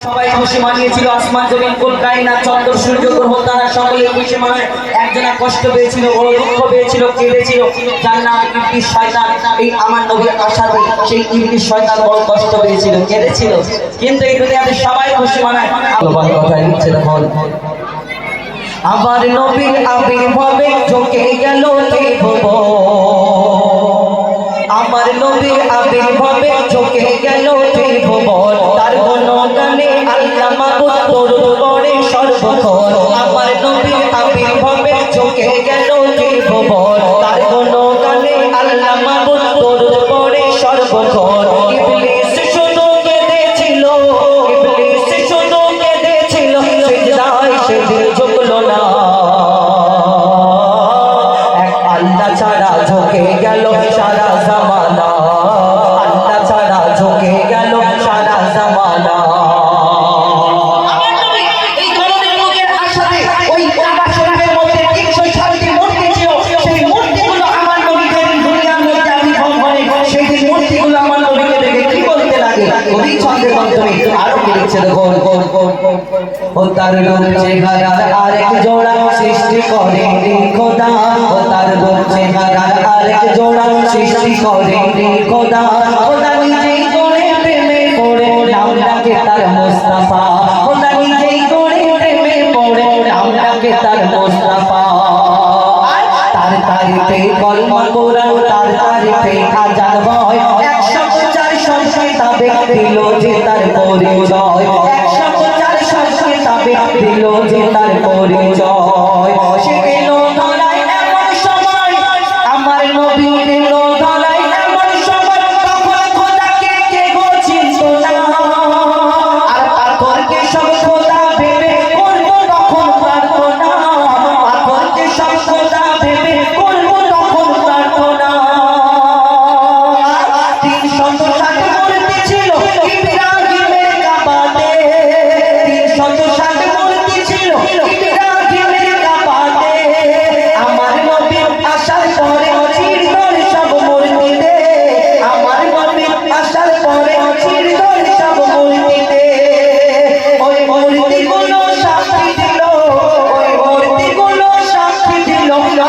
সবাই খুশি মানিয়েছিল, আসমান জমিন কোন কায়না চন্দ্র, সূর্য, গ্রহ, তারা সকলে খুশি মানায় একজনা কষ্ট পেয়েছিল বড় দুঃখ পেয়েছিল, কেঁদেছিল। যার নাম ইবলিস শয়তান, এই আমার নবীর আশাতে সেই ইবলিস শয়তান বড় কষ্ট পেয়েছিল, কেঁদেছিল। কিন্তু এই দুনিয়াতে সবাই খুশি মানায় কথা লিখছে দেখুন আমার নবীর আবির্ভাবে ঝুঁকে গেল ত্রিভুবন আমার নবীর আবির্ভাবে ঝুঁকে গেল ত্রিভুবন তার Michael. কবি ছন্দের মাধ্যমে আরও কি লিখছে গোল ও তার রূপ চেহারার আরেক জোড়া সৃষ্টি করে খোদা ও তার রূপ চেহারার আরেক জোড়া সৃষ্টি করে খোদা খোদা নিজেই করে প্রেমে পড়ে নাম ডাকে তার মোস্তাফা খোদা নিজেই করে প্রেমে পড়ে নাম ডাকে তার মোস্তাফা তার তারিফে কলমা কোরআন তার তারিফে আজান হয় তাবে দিল যে তার পরিচয়। একশো চার সংখ্যায় তাবে দিল যে তার পরিচয়।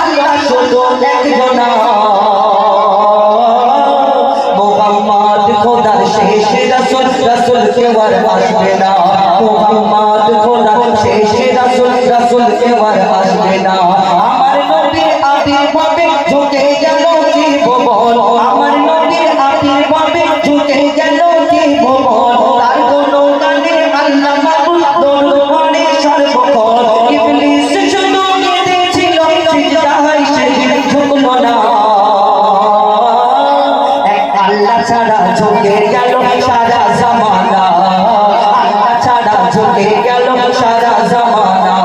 আল্লাহ শুধু একজনা মোহাম্মদ খোদার শেষ রাসূল রাসূল কেউ আর আসবে না। মোহাম্মদ খোদার শেষ রাসূল রাসূল কেউ আর আসবে না। আমার নবীর আবির্ভাবে ঝুঁকে গেল জীবন। আমার তার গুণগানে আল্লাহ ঝুঁকে গেল সারা জামানা। আল্লাহ ছাড়া ঝুঁকে গেল সারা জামানা।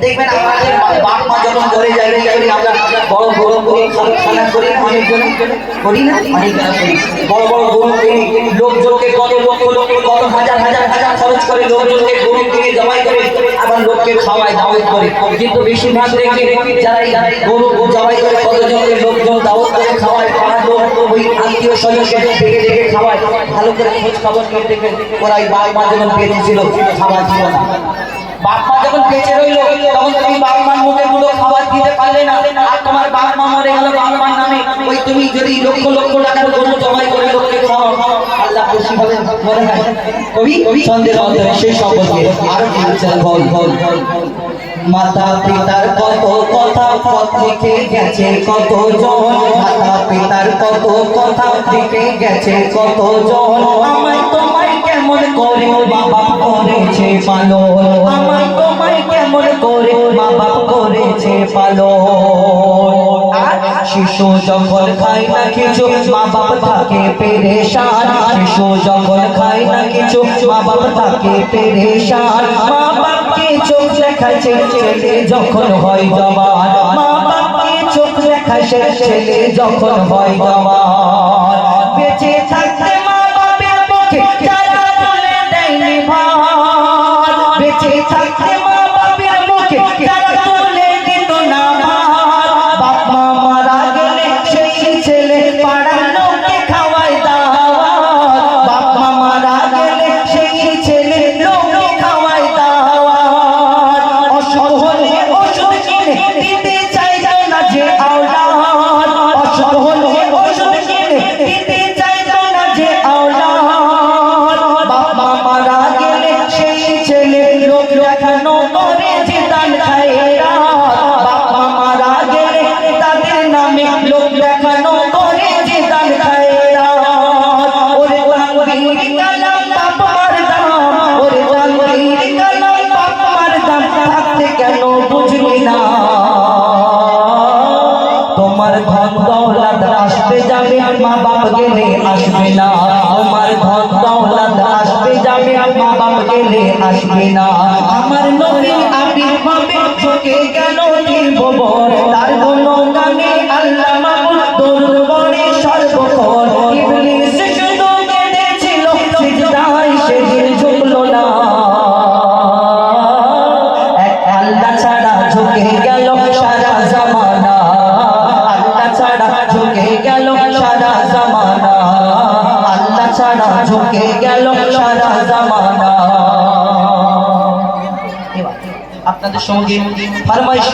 দেখবেন আমাদের বাপ মা যখন করে যাবে যাবে আমরা বড় বড় করে খানা- খানা করি অনেকজন? করি না? অনেকজন বড় বড় গরু লোকজনকে কত লক্ষ লক্ষ কত হাজার হাজার খরচ করে লোকজনকে গরু কিনে জমাই করে আবার লোককে খাওয়ায়, দাওয়াত করে। কিন্তু বেশিরভাগ দেখি যারা গরু জমাই করে কতজনকে লোকজন দাওয়াত করে খাওয়ায় লোক, ওই আত্মীয় খাওয়ায়। ভালো করে খোঁজ খবর দেখবে ওরা মা বেঁচে খাবার ছিল না। বাপ মা যখন রইল, তখন তুমি বাপ মার মুখে খাবার দিতে পারলে না। আর তোমার বাপ মা মরে গেল বাপ মার নামে। ওই তুমি যদি লক্ষ লক্ষ টাকার গরু জমাই করে লোককে খাওয়াও হবে মনে হয় কবি বল বল মাতা পিতার কত কথা পথ গেছে কত জন মাতা পিতার কত কথা লিখে গেছে কত জন আমায় তোমায় কেমন করে বাবা করেছে পালো আমায় তোমায় কেমন করে বাবা করেছে পালো শিশু যখন খায় না কিছু, মা বাপ থাকে পেরেশান। শিশু যখন খায় না কিছু, মা বাপ থাকে পেরেশান। মা বাপকে চোখ দেখাচ্ছে ছেলে যখন হয় জবান মা বাপকে চোখ দেখাচ্ছে ছেলে যখন হয় জবান বেঁচে আসবি না, আমার ধন দৌলত আসবে যাবে মা বাপ গেলে আসবি না। আমার নবীর আবির্ভাবে চোখে গেল নির্ভবর তারগুলো গানে আল্লাহ মাবুদ দরুদ বনে সর্বক্ষণ ইবলিস শুধু কেঁদেছিল, সিজদায় সেদিন ঝুঁকলো না। এক আল্লাহ ছাড়া ঝুঁকে গেল সারা জামানা। আল্লাহ ছাড়া ঝুঁকে গেল সারা ছাড়া ঝুঁকে গেল সারা জামানা। আপনাদের সঙ্গে ফরমাইশ